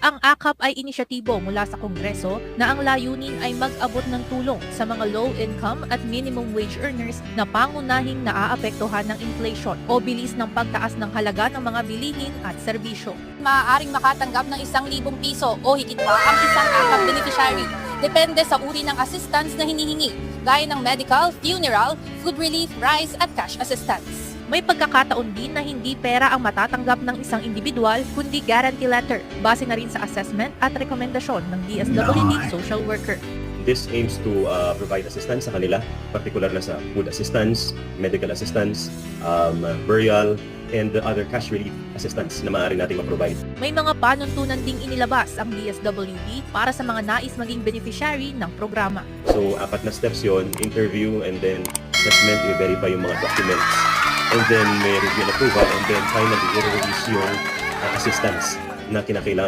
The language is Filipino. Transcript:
Ang AKAP ay inisyatibo mula sa Kongreso na ang layunin ay mag-abot ng tulong sa mga low-income at minimum wage earners na pangunahing naaapektuhan ng inflation o bilis ng pagtaas ng halaga ng mga bilihin at serbisyo. maaaring makatanggap ng isang libong piso o higit pa ang isang AKAP beneficiary. Depende sa uri ng assistance na hinihingi, gaya ng medical, funeral, food relief, rice at cash assistance. May pagkakataon din na hindi pera ang matatanggap ng isang individual kundi guarantee letter base na rin sa assessment at rekomendasyon ng DSWD social worker. This aims to uh, provide assistance sa kanila, particular na sa food assistance, medical assistance, um, burial, and the other cash relief assistance na maaari natin ma-provide. May mga panuntunan ding inilabas ang DSWD para sa mga nais maging beneficiary ng programa. So, apat na steps yon interview, and then assessment, i-verify yung mga documents, and then may review and approval, and then finally, i-release yung uh, assistance na kinakailangan